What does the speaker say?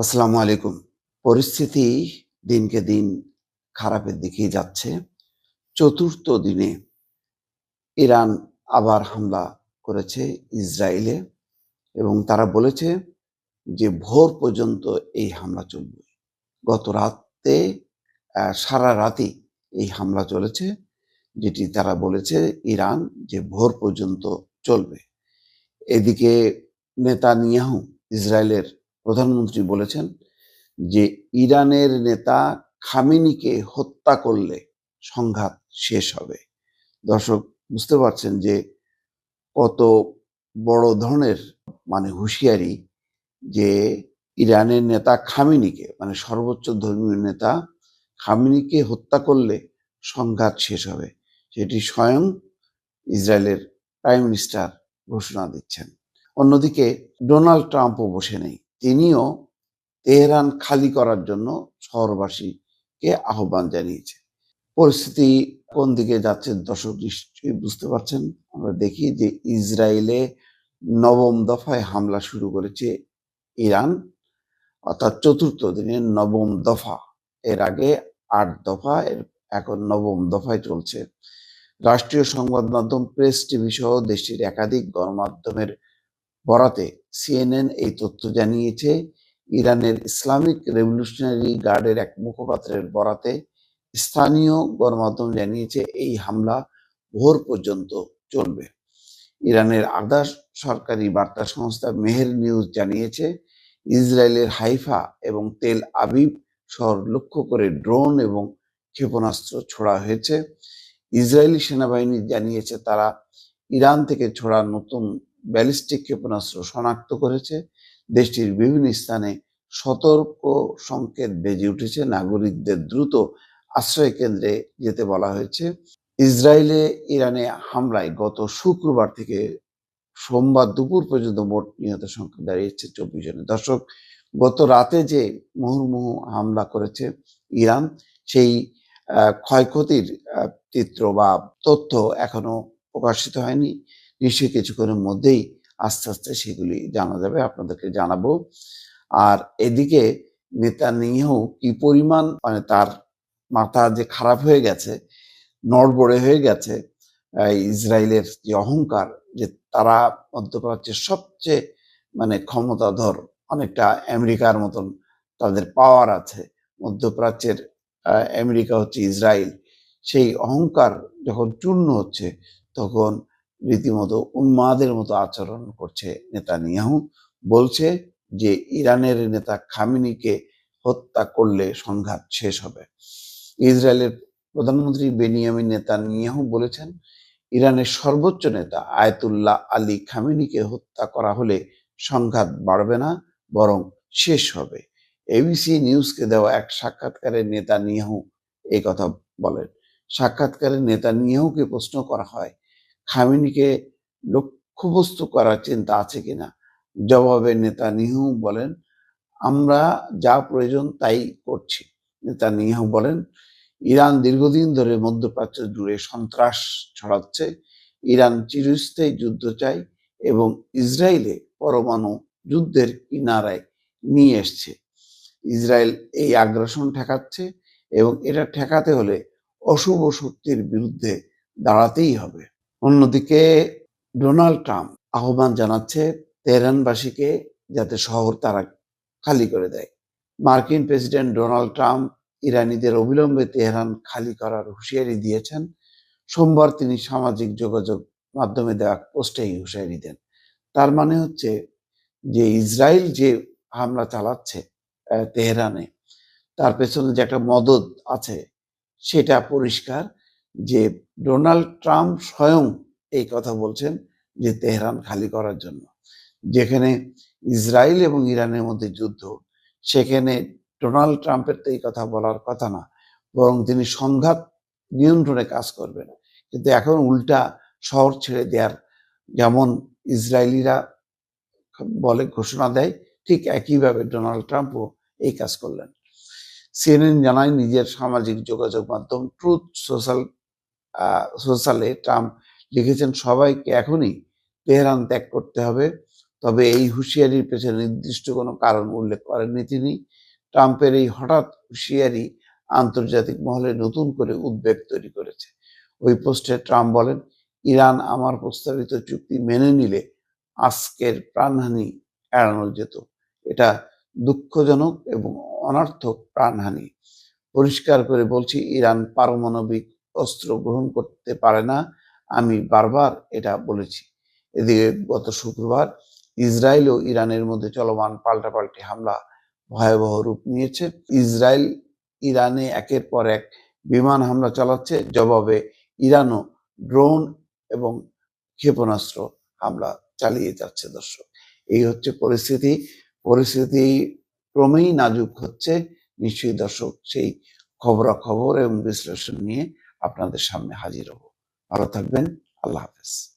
আসসালামু আলাইকুম। পরিস্থিতি দিনকে দিন খারাপের দিকেই যাচ্ছে। চতুর্থ দিনে ইরান আবার হামলা করেছে ইসরায়েলে এবং তারা বলেছে যে ভোর পর্যন্ত এই হামলা চলবে। গত রাতে সারা রাতি এই হামলা চলেছে, যেটি তারা বলেছে ইরান যে ভোর পর্যন্ত চলবে। এদিকে নেতানিয়াহু ইসরায়েলের প্রধানমন্ত্রী বলেছেন যে ইরানের নেতা খামিনিকে হত্যা করলে সংঘাত শেষ হবে। দর্শক, বুঝতে পারছেন যে কত বড় ধরনের মানে হুঁশিয়ারি যে ইরানের নেতা খামিনিকে মানে সর্বোচ্চ ধর্মীয় নেতা খামিনিকে হত্যা করলে সংঘাত শেষ হবে। সেটি স্বয়ং ইসরায়েলের প্রাইম মিনিস্টার ঘোষণা দিচ্ছেন। অন্যদিকে ডোনাল্ড ট্রাম্পও বসে নেই। তিনিও তেহরান খালি করার জন্য শহরবাসীকে আহ্বান জানিয়েছে। পরিস্থিতি কোন দিকে যাচ্ছে দর্শক নিশ্চয়ই বুঝতে পারছেন। আমরা দেখি যে ইসরায়েলে নবম দফায় হামলা শুরু করেছে ইরান। অর্থাৎ চতুর্থ দিনের নবম দফা। এর আগে আট দফা, এর এখন নবম দফায় চলছে। রাষ্ট্রীয় সংবাদ মাধ্যম প্রেস টিভি সহ দেশটির একাধিক গণমাধ্যমের বরাতে সিএনএন এই তথ্য জানিয়েছে, ইরানের ইসলামিক রেভলিউশনারি গার্ডের এক মুখপাত্রের বরাতে স্থানীয় গণমাধ্যম জানিয়েছে, এই হামলা ভোর পর্যন্ত চলবে। ইরানের আধা সরকারি বার্তা সংস্থা মেহের নিউজ জানিয়েছে, ইসরায়েলের হাইফা এবং তেল আবিব শহর লক্ষ্য করে ড্রোন এবং ক্ষেপণাস্ত্র ছোড়া হয়েছে। ইসরায়েলি সেনাবাহিনী জানিয়েছে, তারা ইরান থেকে ছোড়া নতুন ব্যালিস্টিক ক্ষেপণাস্ত্র শনাক্ত করেছে। দেশটির বিভিন্ন স্থানে সতর্ক সংকেত বেজে উঠেছে। নাগরিকদের দ্রুত আশ্রয় কেন্দ্রে যেতে বলা হয়েছে। ইসরায়েলে ইরানে হামলায় গত শুক্রবার থেকে সোমবার দুপুর পর্যন্ত মোট নিহত সংখ্যা দাঁড়িয়েছে চব্বিশ জনের। দর্শক, গত রাতে যে মুহুর্মুহু হামলা করেছে ইরান, সেই ক্ষয়ক্ষতির চিত্র বা তথ্য এখনও প্রকাশিত হয়নি। নিশ্চয়ই কিছুক্ষণের মধ্যেই আস্তে আস্তে সেগুলি জানা যাবে, আপনাদেরকে জানাব। আর এদিকে নেতানিয়াহু কি পরিমাণ মানে তার মাথা যে খারাপ হয়ে গেছে, নড়বড়ে হয়ে গেছে ইসরায়েলের যে অহংকার, যে তারা মধ্যপ্রাচ্যের সবচেয়ে মানে ক্ষমতাধর, অনেকটা আমেরিকার মতন তাদের পাওয়ার আছে মধ্যপ্রাচ্যের আমেরিকা হচ্ছে ইসরায়েল, সেই অহংকার যখন চূর্ণ হচ্ছে, তখন রীতিমতো উন্মাদের মতো আচরণ করছে নেতানিয়াহু। বলছে যে, ইরানের নেতা খামিনিকে হত্যা করলে সংঘাত শেষ হবে। ইসরায়েলের প্রধানমন্ত্রী বেনিয়ামিন নেতানিয়াহু বলেছেন, ইরানের সর্বোচ্চ নেতা আয়তুল্লাহ আলী খামিনিকে হত্যা করা হলে সংঘাত বাড়বে না, বরং শেষ হবে। এবিসি নিউজকে দেওয়া এক সাক্ষাৎকারে নেতানিয়াহু এই কথা বলেন। সাক্ষাৎকারে নেতানিয়াহুকে প্রশ্ন করা হয় খামেনিকে লক্ষ্যবস্তু করার চিন্তা আছে কিনা? জবাবে নেতানিয়াহু বলেন, আমরা যা প্রয়োজন তাই করছি। নেতানিয়াহু বলেন, ইরান দীর্ঘদিন ধরে মধ্যপ্রাচ্য জুড়ে সন্ত্রাস ছড়াচ্ছে। ইরান চিরস্থায়ী যুদ্ধ চায় এবং ইসরায়েলে পরমাণু যুদ্ধের কিনারায় নিয়ে এসছে। ইসরায়েল এই আগ্রাসন ঠেকাচ্ছে এবং এটা ঠেকাতে হলে অশুভ শক্তির বিরুদ্ধে দাঁড়াতেই হবে। অন্যদিকে ডোনাল্ড ট্রাম্প আহ্বান জানাচ্ছে তেহরানবাসীকে যাতে শহর তারা খালি করে দেয়। মার্কিন প্রেসিডেন্ট ডোনাল্ড ট্রাম্প ইরানিদের অবিলম্বে তেহরান খালি করার হুঁশিয়ারি দিয়েছেন। সোমবার তিনি সামাজিক যোগাযোগ মাধ্যমে দেওয়া পোস্টে এই হুঁশিয়ারি দেন। তার মানে হচ্ছে যে ইসরায়েল যে হামলা চালাচ্ছে তেহরানে, তার পেছনে যে একটা মদত আছে, সেটা পরিষ্কার। যে ডোনাল্ড ট্রাম্প স্বয়ং এই কথা বলছেন যে তেহরান খালি করার জন্য। যেখানে ইসরায়েল এবং ইরানের মধ্যে যুদ্ধ, সেখানে ডোনাল্ড ট্রাম্পের তো এই কথা বলার কথা না, বরং তিনি সংঘাত নিয়ন্ত্রণে কাজ করবেন। কিন্তু এখন উল্টা শহর ছেড়ে দেওয়ার যেমন ইসরায়েলিরা বলে, ঘোষণা দেয়, ঠিক একইভাবে ডোনাল্ড ট্রাম্পও এই কাজ করলেন। সিএনএন জানায়, নিজের সামাজিক যোগাযোগ মাধ্যম ট্রুথ সোশ্যাল সোশ্যালে ট্রাম্প লিখেছেন, সবাইকে এখনই তেহরান ত্যাগ করতে হবে। তবে এই হুঁশিয়ারির পেছনে নির্দিষ্ট কোনো কারণ উল্লেখ করেননি তিনি। ট্রাম্পের এই হঠাৎ হুঁশিয়ারি আন্তর্জাতিক মহলে নতুন করে উদ্বেগ তৈরি করেছে। ওই পোস্টে ট্রাম্প বলেন, ইরান আমার প্রস্তাবিত চুক্তি মেনে নিলে আজকের প্রাণহানি এড়ানো যেত। এটা দুঃখজনক এবং অনার্থক প্রাণহানি। পরিষ্কার করে বলছি, ইরান পারমাণবিক অস্ত্র গ্রহণ করতে পারে না। আমি বারবার এটা বলেছি। এদিকে গত শুক্রবার ইসরায়েল ও ইরানের মধ্যে চলমান পাল্টাপাল্টি হামলা ভয়াবহ রূপ নিয়েছে। ইসরায়েল, ইরানে একের পর এক বিমান হামলা চালাচ্ছে। জবাবে ইরানও ড্রোন এবং ক্ষেপণাস্ত্র হামলা চালিয়ে যাচ্ছে দর্শক। এই হচ্ছে পরিস্থিতি। পরিস্থিতি ক্রমেই নাজুক হচ্ছে। নিশ্চয়ই দর্শক সেই খবরাখবর এবং বিশ্লেষণ নিয়ে আপনাদের সামনে হাজির হব। ভালো থাকবেন আল্লাহ হাফেজ।